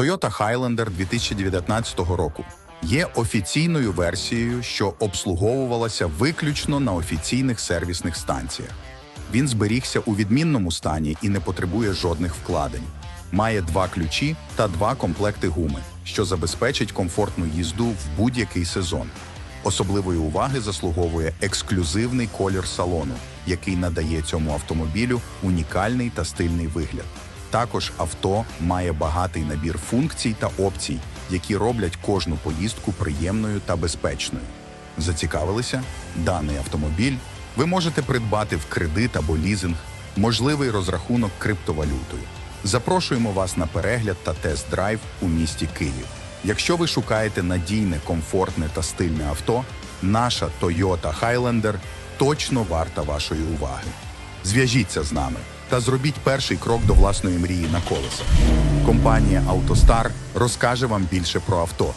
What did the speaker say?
Toyota Highlander 2019 року є офіційною версією, що обслуговувалася виключно на офіційних сервісних станціях. Він зберігся у відмінному стані і не потребує жодних вкладень. Має два ключі та два комплекти гуми, що забезпечить комфортну їзду в будь-який сезон. Особливої уваги заслуговує ексклюзивний колір салону, який надає цьому автомобілю унікальний та стильний вигляд. Також авто має багатий набір функцій та опцій, які роблять кожну поїздку приємною та безпечною. Зацікавилися? Даний автомобіль ви можете придбати в кредит або лізинг, можливий розрахунок криптовалютою. Запрошуємо вас на перегляд та тест-драйв у місті Київ. Якщо ви шукаєте надійне, комфортне та стильне авто, наша Toyota Highlander точно варта вашої уваги. Зв'яжіться з нами та зробіть перший крок до власної мрії на колесах. Компанія «АвтоСтар» розкаже вам більше про авто